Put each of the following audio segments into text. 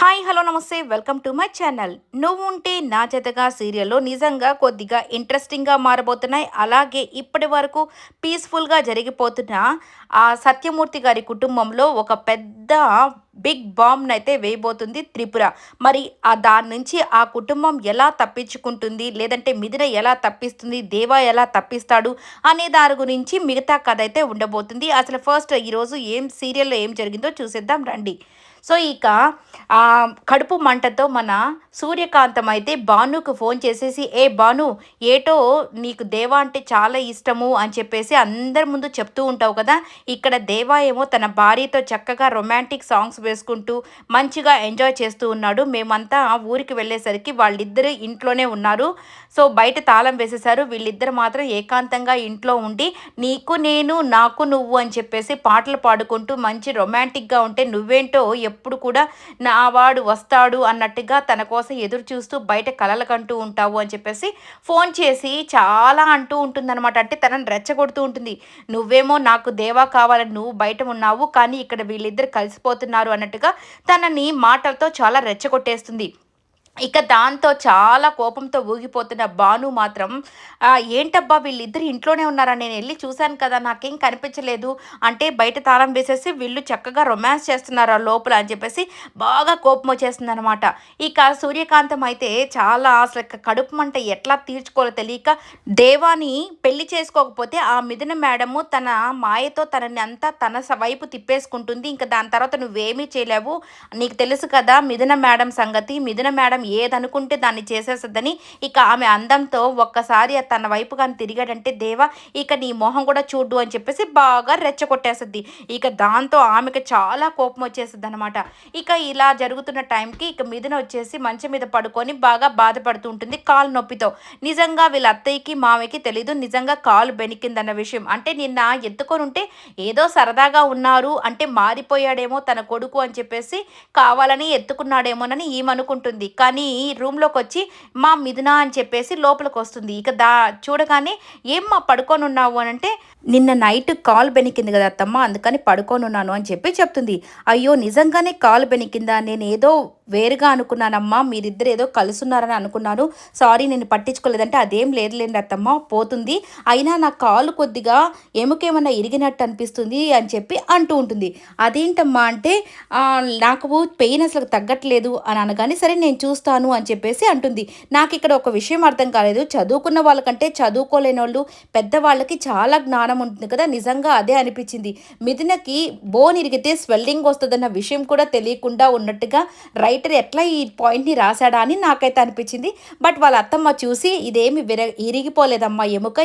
Hi hello నమస్తే welcome to my channel. నువ్వు ఉంటే నా జతగా సీరియల్లో నిజంగా కొద్దిగా ఇంట్రెస్టింగ్గా మారబోతున్నాయి. అలాగే ఇప్పటి వరకు పీస్ఫుల్గా జరిగిపోతున్న ఆ సత్యమూర్తి గారి కుటుంబంలో ఒక పెద్ద బిగ్ బాంబ్ను అయితే వేయబోతుంది త్రిపుర. మరి ఆ దాని నుంచి ఆ కుటుంబం ఎలా తప్పించుకుంటుంది? లేదంటే మిథున ఎలా తప్పిస్తుంది? దేవా ఎలా తప్పిస్తాడు? అనే దాని గురించి మిగతా కథ అయితే ఉండబోతుంది. అసలు ఫస్ట్ ఈరోజు ఏం సీరియల్లో ఏం జరిగిందో చూసేద్దాం రండి. సో ఇక ఆ కడుపు మంటతో మన సూర్యకాంతం అయితే భానుకు ఫోన్ చేసేసి ఏ భాను ఏటో నీకు దేవా అంటే చాలా ఇష్టము అని చెప్పేసి అందరి ముందు చెప్తూ ఉంటావు కదా. ఇక్కడ దేవా ఏమో తన భార్యతో చక్కగా రొమాంటిక్ సాంగ్స్ వేసుకుంటూ మంచిగా ఎంజాయ్ చేస్తూ ఉన్నాడు. మేమంతా ఊరికి వెళ్ళేసరికి వాళ్ళిద్దరు ఇంట్లోనే ఉన్నారు. సో బయట తాళం వేసేసారు వీళ్ళిద్దరు మాత్రం ఏకాంతంగా ఇంట్లో ఉండి నీకు నేను నాకు నువ్వు అని చెప్పేసి పాటలు పాడుకుంటూ మంచి రొమాంటిక్గా ఉంటే నువ్వేంటో ఎప్పుడు కూడా నా వాడు వస్తాడు అన్నట్టుగా తన కోసం ఎదురు చూస్తూ బయట కలలు కంటూ ఉంటావు అని చెప్పేసి ఫోన్ చేసి చాలా అంటూ ఉంటుందన్నమాట. అంటే తనని రెచ్చగొడుతూ ఉంటుంది. నువ్వేమో నాకు దేవా కావాలని నువ్వు బయట ఉన్నావు కానీ ఇక్కడ వీళ్ళిద్దరు కలిసిపోతున్నారు అన్నట్టుగా తనని మాటలతో చాలా రెచ్చగొట్టేస్తుంది. ఇక దాంతో చాలా కోపంతో ఊగిపోతున్న భాను మాత్రం ఏంటబ్బా వీళ్ళిద్దరు ఇంట్లోనే ఉన్నారా? నేను వెళ్ళి చూశాను కదా నాకేం కనిపించలేదు. అంటే బయట తాళం వేసేసి వీళ్ళు చక్కగా రొమాన్స్ చేస్తున్నారు లోపల? అని చెప్పేసి బాగా కోపం వచ్చేస్తుంది అనమాట ఇక సూర్యకాంతం అయితే చాలా అసలు కడుపు మంట ఎట్లా తీర్చుకోవాలో తెలియక దేవాని పెళ్ళి చేసుకోకపోతే ఆ మిథున మేడము తన మాయతో తనని అంతా తన వైపు తిప్పేసుకుంటుంది. ఇంకా దాని తర్వాత నువ్వేమీ చేయలేవు. నీకు తెలుసు కదా మిథున మేడం సంగతి. మిథున మేడం ఏదనుకుంటే దాన్ని చేసేసద్దని ఇక ఆమె అందంతో ఒక్కసారి తన వైపు కానీ తిరిగాడంటే దేవా ఇక నీ మొహం కూడా చూడు అని చెప్పేసి బాగా రెచ్చగొట్టేస్తుంది. ఇక దాంతో ఆమెకు చాలా కోపం వచ్చేస్తుంది అనమాట ఇక ఇలా జరుగుతున్న టైంకి ఇక మీదన వచ్చేసి మంచం మీద పడుకొని బాగా బాధపడుతూ ఉంటుంది కాలు నొప్పితో. నిజంగా వీళ్ళ అత్తయ్యకి మామయ్యకి తెలీదు. నిజంగా కాలు బెనికిందన్న విషయం. అంటే నిన్న ఎత్తుకొని ఉంటే ఏదో సరదాగా ఉన్నారు అంటే మారిపోయాడేమో తన కొడుకు అని చెప్పేసి కావాలని ఎత్తుకున్నాడేమోనని ఏమనుకుంటుంది కానీ అని రూమ్లోకి వచ్చి మా మిథున అని చెప్పేసి లోపలికి వస్తుంది ఇక దా చూడగానే ఏం మా పడుకొని ఉన్నావు అని అంటే నిన్న నైట్ కాల్ బెనికింది కదా అత్తమ్మ అందుకని పడుకోనున్నాను అని చెప్పి చెప్తుంది. అయ్యో నిజంగానే కాల్ బెనికిందా? నేను ఏదో వేరుగా అనుకున్నానమ్మా మీరిద్దరు ఏదో కలుసున్నారని అనుకున్నాను. సారీ నేను పట్టించుకోలేదంటే అదేం లేదులేండి అత్తమ్మ పోతుంది. అయినా నా కాలు కొద్దిగా ఎముకేమన్నా ఇరిగినట్టు అనిపిస్తుంది అని చెప్పి అంటూ ఉంటుంది. అదేంటమ్మా అంటే నాకు పెయిన్ అసలు తగ్గట్లేదు అని అనగానే సరే నేను చూస్తాను అని చెప్పేసి అంటుంది. నాకు ఇక్కడ ఒక విషయం అర్థం కాలేదు. చదువుకున్న వాళ్ళకంటే చదువుకోలేని వాళ్ళు పెద్దవాళ్ళకి చాలా జ్ఞానం ఉంటుంది కదా నిజంగా అదే అనిపించింది. మిథునకి బోన్ ఇరిగితే స్వెల్లింగ్ వస్తుందన్న విషయం కూడా తెలియకుండా ఉన్నట్టుగా రైటర్ ఎట్లా ఈ పాయింట్ని రాశాడా అని నాకైతే అనిపించింది. బట్ వాళ్ళ అత్తమ్మ చూసి ఇదేమి విర ఇరిగిపోలేదమ్మా ఎముక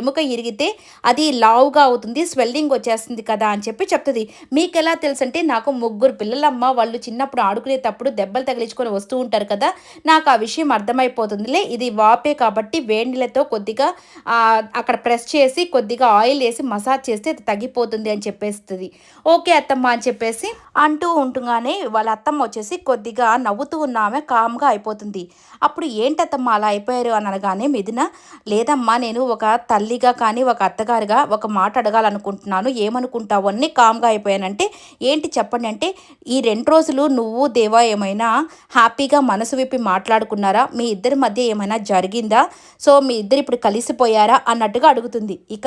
ఎముక ఇరిగితే అది లావుగా అవుతుంది స్వెల్లింగ్ వచ్చేస్తుంది కదా అని చెప్పి చెప్తుంది. మీకు ఎలా తెలుసు అంటే నాకు ముగ్గురు పిల్లలమ్మ వాళ్ళు చిన్నప్పుడు ఆడుకునేటప్పుడు దెబ్బలు తగిలించుకొని వస్తూ ఉంటారు కదా నాకు ఆ విషయం అర్థమైపోతుందిలే. ఇది వాపే కాబట్టి వేడిలతో కొద్దిగా అక్కడ ప్రెస్ చేసి కొద్దిగా ఆయిల్ వేసి మసాజ్ చేస్తే తగ్గిపోతుంది అని చెప్పేస్తుంది. ఓకే అత్తమ్మ అని చెప్పేసి అంటూ ఉంటుగానే వాళ్ళ అత్తమ్మ వచ్చేసి కొద్దిగా నవ్వుతూ ఉన్న ఆమె కామ్గా అయిపోతుంది. అప్పుడు ఏంటత్తమ్మ అలా అయిపోయారు అని అనగానే మిథున లేదమ్మా నేను ఒక తల్లిగా కానీ ఒక అత్తగారుగా ఒక మాట అడగాలనుకుంటున్నాను ఏమనుకుంటావు? అన్నీ కామ్గా అయిపోయానంటే ఏంటి చెప్పండి అంటే ఈ రెండు రోజులు నువ్వు దేవా ఏమైనా హ్యాపీగా మనసు విప్పి మాట్లాడుకున్నారా? మీ ఇద్దరి మధ్య ఏమైనా జరిగిందా? సో మీ ఇద్దరు ఇప్పుడు కలిసిపోయారా? అన్నట్టుగా అడుగుతుంది. ఇక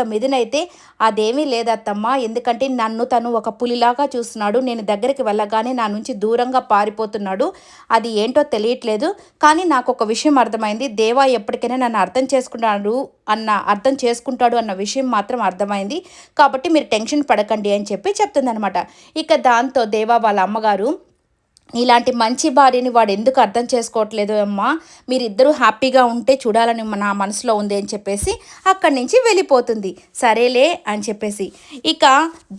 అయితే అదేమీ లేదత్తమ్మా. ఎందుకంటే నన్ను తను ఒక పులిలాగా చూస్తున్నాడు. నేను దగ్గరికి వెళ్ళగానే నా నుంచి దూరంగా పారిపోతున్నాడు. అది ఏంటో తెలియట్లేదు. కానీ నాకు ఒక విషయం అర్థమైంది. దేవా ఎప్పటికైనా నన్ను అర్థం చేసుకున్నాడు అన్న అర్థం చేసుకుంటాడు అన్న విషయం మాత్రం అర్థమైంది. కాబట్టి మీరు టెన్షన్ పడకండి అని చెప్పి చెప్తుందనమాట ఇక దాంతో దేవా వాళ్ళ అమ్మగారు ఇలాంటి మంచి భార్యని వాడు ఎందుకు అర్థం చేసుకోవట్లేదు అమ్మా? మీరిద్దరూ హ్యాపీగా ఉంటే చూడాలని నా మనసులో ఉంది అని చెప్పేసి అక్కడి నుంచి వెళ్ళిపోతుంది. సరేలే అని చెప్పేసి. ఇక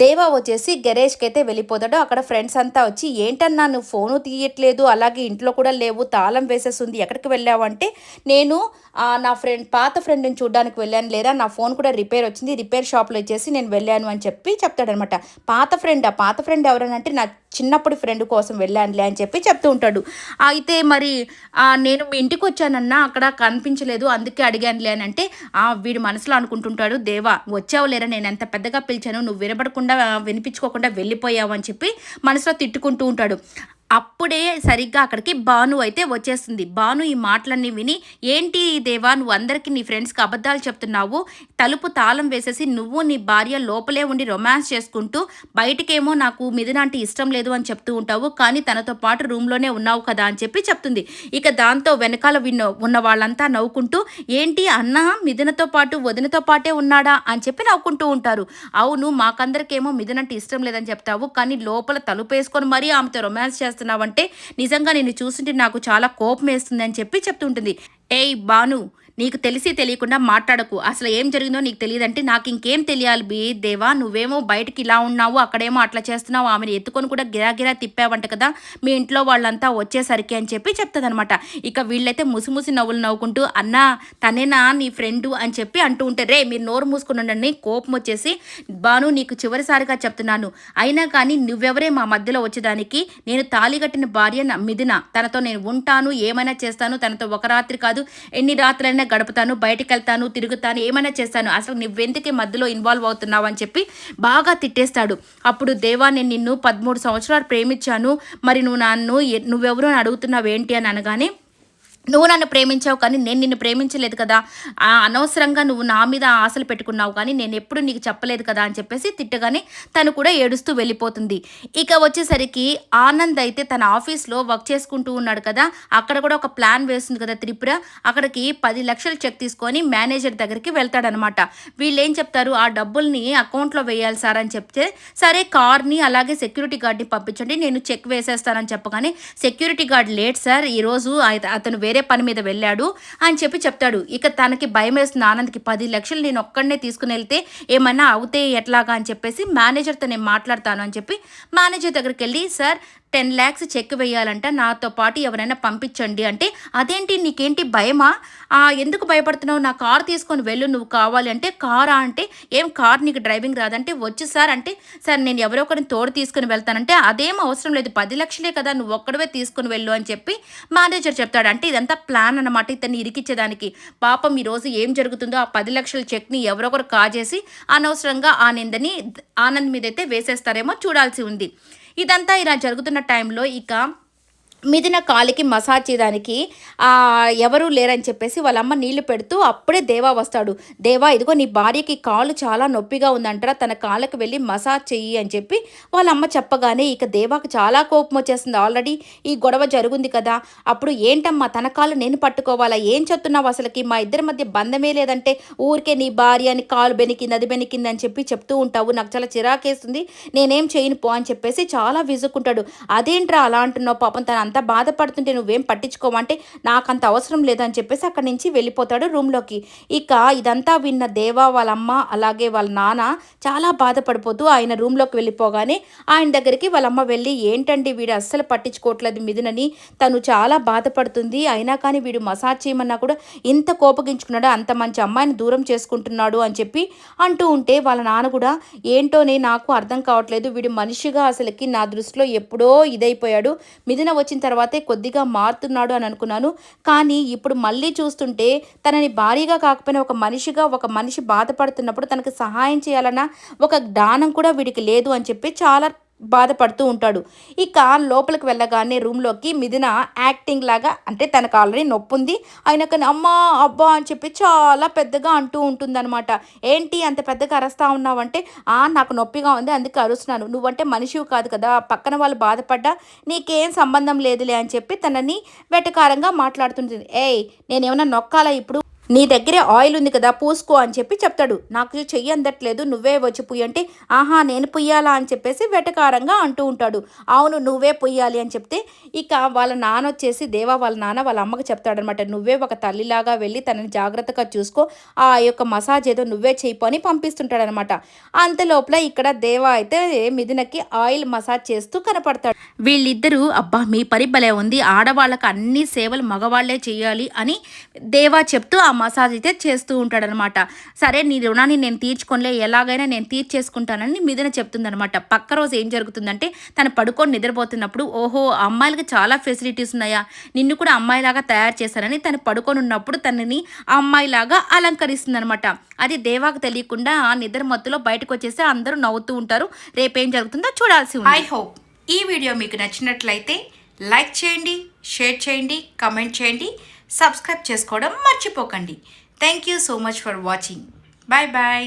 దేవా వచ్చేసి గెరేజ్కి అయితే వెళ్ళిపోతాడు. అక్కడ ఫ్రెండ్స్ అంతా వచ్చి ఏంటన్నా నువ్వు ఫోను తీయట్లేదు అలాగే ఇంట్లో కూడా లేవు తాళం వేసేస్తుంది ఎక్కడికి వెళ్ళావు? అంటే నేను నా ఫ్రెండ్ పాత ఫ్రెండ్ని చూడడానికి వెళ్ళాను లేదా నా ఫోన్ కూడా రిపేర్ వచ్చింది రిపేర్ షాప్లో వచ్చేసి నేను వెళ్ళాను అని చెప్పి చెప్తాడనమాట. పాత ఫ్రెండ్? ఆ పాత ఫ్రెండ్ ఎవరనంటే నా చిన్నప్పుడు ఫ్రెండ్ కోసం వెళ్ళానులే అని చెప్పి చెప్తూ ఉంటాడు. అయితే మరి నేను మీ ఇంటికి వచ్చానన్నా అక్కడ కనిపించలేదు అందుకే అడిగానులే అని అంటే వీడు మనసులో అనుకుంటుంటాడు దేవా వచ్చావు లేరా నేను ఎంత పెద్దగా పిలిచాను నువ్వు వినపడకుండా వినిపించుకోకుండా వెళ్ళిపోయావు అని చెప్పి మనసులో తిట్టుకుంటూ ఉంటాడు. అప్పుడే సరిగ్గా అక్కడికి భాను అయితే వచ్చేస్తుంది. భాను ఈ మాటలన్నీ విని ఏంటి దేవా నువ్వు అందరికీ నీ ఫ్రెండ్స్కి అబద్ధాలు చెప్తున్నావు? తలుపు తాళం వేసేసి నువ్వు నీ భార్య లోపలే ఉండి రొమాన్స్ చేసుకుంటూ బయటకేమో నాకు మిథునంటే ఇష్టం లేదు అని చెప్తూ ఉంటావు. కానీ తనతో పాటు రూమ్లోనే ఉన్నావు కదా అని చెప్పి చెప్తుంది. ఇక దాంతో వెనకాల విన్న ఉన్న వాళ్ళంతా నవ్వుకుంటూ ఏంటి అన్న మిథునతో పాటు వదినతో పాటే ఉన్నాడా? అని చెప్పి నవ్వుకుంటూ ఉంటారు. అవును మాకందరికేమో మిథునంటే ఇష్టం లేదని చెప్తావు. కానీ లోపల తలుపు వేసుకొని మరీ ఆమెతో రొమాన్స్ చేస్తున్నావంటే నిజంగా నేను చూస్తుంటే నాకు చాలా కోపం వేస్తుంది అని చెప్పి చెప్తుంటుంది ఏయ్ బాను నీకు తెలిసి తెలియకుండా మాట్లాడకు. అసలు ఏం జరిగిందో నీకు తెలియదంటే నాకు ఇంకేం తెలియాలి బి దేవా నువ్వేమో బయటకి ఇలా ఉన్నావు అక్కడేమో అట్లా చేస్తున్నావు ఆమెను ఎత్తుకొని కూడా గిరాగిరా తిప్పావంట కదా మీ ఇంట్లో వాళ్ళంతా వచ్చేసరికి అని చెప్పి చెప్తుందనమాట ఇక వీళ్ళైతే ముసిముసి నవ్వులు నవ్వుకుంటూ అన్నా తనేనా నీ ఫ్రెండు? అని చెప్పి అంటూ ఉంటే రే మీరు నోరు మూసుకుని ఉండండి. కోపం వచ్చేసి బాను నీకు చివరిసారిగా చెప్తున్నాను. అయినా కానీ నువ్వెవరే మా మధ్యలో వచ్చేదానికి? నేను తాళి కట్టిన భార్య మిథున. తనతో నేను ఉంటాను ఏమైనా చేస్తాను తనతో ఒక రాత్రి కాదు ఎన్ని రాత్రులైనా గడుపుతాను బయటికి వెళ్తాను తిరుగుతాను ఏమైనా చేస్తాను అసలు నువ్వెందుకే మధ్యలో ఇన్వాల్వ్ అవుతున్నావు అని చెప్పి బాగా తిట్టేస్తాడు. అప్పుడు దేవా నేను నిన్ను పదమూడు సంవత్సరాలు ప్రేమించాను. మరి నువ్వు నన్ను ఎ- నువ్వెవరు అని అడుగుతున్నావు ఏంటి అని అనగానే నువ్వు నన్ను ప్రేమించావు కానీ నేను నిన్ను ప్రేమించలేదు కదా. ఆ అనవసరంగా నువ్వు నా మీద ఆశలు పెట్టుకున్నావు కానీ నేను ఎప్పుడు నీకు చెప్పలేదు కదా అని చెప్పేసి తిట్టగానే తను కూడా ఏడుస్తూ వెళ్ళిపోతుంది. ఇక వచ్చేసరికి ఆనంద్ అయితే తన ఆఫీస్లో వర్క్ చేసుకుంటూ ఉన్నాడు కదా. అక్కడ కూడా ఒక ప్లాన్ వేస్తుంది కదా త్రిపుర. అక్కడికి పది లక్షలు చెక్ తీసుకొని మేనేజర్ దగ్గరికి వెళ్తాడనమాట. వీళ్ళు ఏం చెప్తారు? ఆ డబ్బుల్ని అకౌంట్లో వేయాలి సార్ అని చెప్తే సరే కార్ని అలాగే సెక్యూరిటీ గార్డ్ని పంపించండి నేను చెక్ వేసేస్తానని చెప్పగానే సెక్యూరిటీ గార్డ్ లేట్ సార్. ఈరోజు అతను అతను వేరే పని మీద వెళ్ళాడు అని చెప్పి చెప్తాడు. ఇక తనకి భయం వేస్తున్న ఆనంద్కి పది లక్షలు నేను ఒక్కడనే తీసుకుని వెళ్తే ఏమన్నా అవుతే ఎట్లాగా అని చెప్పేసి మేనేజర్తో నేను మాట్లాడతాను అని చెప్పి మేనేజర్ దగ్గరికి వెళ్ళి సార్ టెన్ ల్యాక్స్ చెక్ వేయాలంట. నాతో పాటు ఎవరైనా పంపించండి అంటే అదేంటి నీకేంటి భయమా? ఆ, ఎందుకు భయపడుతున్నావు? నా కార్ తీసుకొని వెళ్ళు నువ్వు కావాలి అంటే కారా అంటే ఏం కార్ నీకు డ్రైవింగ్ రాదంటే వచ్చి సార్ అంటే సార్ నేను ఎవరో ఒకరిని తోడు తీసుకుని వెళ్తానంటే అదేం అవసరం లేదు. పది లక్షలే కదా నువ్వు ఒక్కడవే తీసుకుని వెళ్ళు అని చెప్పి మేనేజర్ చెప్తాడు. అంటే ఇదంతా ప్లాన్ అన్నమాట ఇతన్ని ఇరికిచ్చేదానికి. పాపం ఈరోజు ఏం జరుగుతుందో ఆ పది లక్షల చెక్ని ఎవరొకరు కాజేసి అనవసరంగా ఆ నిందని ఆనంద్ మీదైతే వేసేస్తారేమో చూడాల్సి ఉంది. ఇదంతా ఇలా జరుగుతున్న టైంలో ఇక మిదిన కాలికి మసాజ్ చేయడానికి ఎవరూ లేరని చెప్పేసి వాళ్ళ అమ్మ నీళ్ళు పెడుతూ అప్పుడే దేవా వస్తాడు. దేవా ఇదిగో నీ భార్యకి కాలు చాలా నొప్పిగా ఉందంటారా తన కాళ్ళకి వెళ్ళి మసాజ్ చెయ్యి అని చెప్పి వాళ్ళ అమ్మ చెప్పగానే ఇక దేవాకు చాలా కోపం వచ్చేస్తుంది ఆల్రెడీ ఈ గొడవ జరుగుంది కదా అప్పుడు ఏంటమ్మా తన కాలు నేను పట్టుకోవాలా? ఏం చెప్తున్నావు అసలుకి? మా ఇద్దరి మధ్య బంధమే లేదంటే ఊరికే నీ భార్య అని కాలు బెనికింది అది బెనికింది అని చెప్పి చెప్తూ ఉంటావు. నాకు చాలా చిరాకేస్తుంది. నేనేం చేయను పో అని చెప్పేసి చాలా విసుక్కుంటాడు. అదేంట్రా అలా అంటున్నావు? పాపం తన అంత బాధపడుతుంటే నువ్వేం పట్టించుకోవంటే నాకు అంత అవసరం లేదని చెప్పేసి అక్కడి నుంచి వెళ్ళిపోతాడు రూమ్లోకి. ఇక ఇదంతా విన్న దేవా వాళ్ళ అమ్మ అలాగే వాళ్ళ నాన్న చాలా బాధపడిపోతూ ఆయన రూమ్లోకి వెళ్ళిపోగానే ఆయన దగ్గరికి వాళ్ళ అమ్మ వెళ్ళి ఏంటండి వీడు అస్సలు పట్టించుకోవట్లేదు మిథునని. తను చాలా బాధపడుతుంది. అయినా కానీ వీడు మసాజ్ చేయమన్నా కూడా ఇంత కోపగించుకున్నాడు. అంత మంచి అమ్మాయిని దూరం చేసుకుంటున్నాడు అని చెప్పి అంటూ ఉంటే వాళ్ళ నాన్న కూడా ఏంటోనే నాకు అర్థం కావట్లేదు. వీడు మనిషిగా అసలుకి నా దృష్టిలో ఎప్పుడో ఇదైపోయాడు. మిథున వచ్చిన తర్వాతే కొద్దిగా మారుతున్నాడు అని అనుకున్నాను. కానీ ఇప్పుడు మళ్ళీ చూస్తుంటే తనని భారీగా కాకపోయినా ఒక మనిషిగా ఒక మనిషి బాధపడుతున్నప్పుడు తనకు సహాయం చేయాలన్న ఒక జ్ఞానం కూడా వీడికి లేదు అని చెప్పి చాలా బాధపడుతూ ఉంటాడు. ఇక లోపలికి వెళ్ళగానే రూమ్లోకి మిథున యాక్టింగ్ లాగా అంటే తనకు ఆల్రెడీ నొప్పి ఉంది ఆయన కానీ అమ్మా అబ్బా అని చెప్పి చాలా పెద్దగా అంటూ ఉంటుందన్నమాట. ఏంటి అంత పెద్దగా అరుస్తా ఉన్నావంటే ఆ నాకు నొప్పిగా ఉంది అందుకే అరుస్తున్నాను. నువ్వంటే మనిషివి కాదు కదా పక్కన వాళ్ళు బాధపడ్డా నీకేం సంబంధం లేదులే అని చెప్పి తనని వెటకారంగా మాట్లాడుతుంటుంది. ఏయ్ నేనేమన్నా నొక్కాలా ఇప్పుడు? నీ దగ్గరే ఆయిల్ ఉంది కదా పూసుకో అని చెప్పి చెప్తాడు. నాకు చెయ్యి అందట్లేదు నువ్వే వచ్చి పుయ్యి అంటే ఆహా నేను పుయ్యాలా అని చెప్పేసి వెటకారంగా అంటూ ఉంటాడు. అవును నువ్వే పుయ్యాలి అని చెప్తే ఇక వాళ్ళ నాన్న వచ్చేసి దేవా వాళ్ళ నాన్న వాళ్ళ అమ్మకి చెప్తాడనమాట నువ్వే ఒక తల్లిలాగా వెళ్ళి తనని జాగ్రత్తగా చూసుకో ఆ యొక్క మసాజ్ ఏదో నువ్వే చేయిపో అని పంపిస్తుంటాడనమాట. అంత లోపల ఇక్కడ దేవా అయితే మిథునకి ఆయిల్ మసాజ్ చేస్తూ కనపడతాడు. వీళ్ళిద్దరూ అబ్బా మీ పని భలే ఉంది ఆడవాళ్ళకి అన్ని సేవలు మగవాళ్ళే చేయాలి అని దేవా చెప్తూ ఆ మసాజ్ అయితే చేస్తూ ఉంటాడనమాట. సరే నీ రుణాన్ని నేను తీర్చుకోనిలే ఎలాగైనా నేను తీర్చేసుకుంటానని మిథున చెప్తుందనమాట. పక్క రోజు ఏం జరుగుతుందంటే తను పడుకొని నిద్రపోతున్నప్పుడు ఓహో ఆ అమ్మాయిలకి చాలా ఫెసిలిటీస్ ఉన్నాయా? నిన్ను కూడా అమ్మాయిలాగా తయారు చేశారని తను పడుకొని ఉన్నప్పుడు తనని ఆ అమ్మాయిలాగా అలంకరిస్తుందనమాట. అది దేవాకు తెలియకుండా ఆ నిద్ర మత్తులో బయటకు వచ్చేసి అందరూ నవ్వుతూ ఉంటారు. రేపేం జరుగుతుందో చూడాల్సి ఉంది. ఐ హోప్ ఈ వీడియో మీకు నచ్చినట్లయితే లైక్ చేయండి షేర్ చేయండి కమెంట్ చేయండి. సబ్స్క్రైబ్ చేసుకోవడం మర్చిపోకండి. Thank you so much for watching bye bye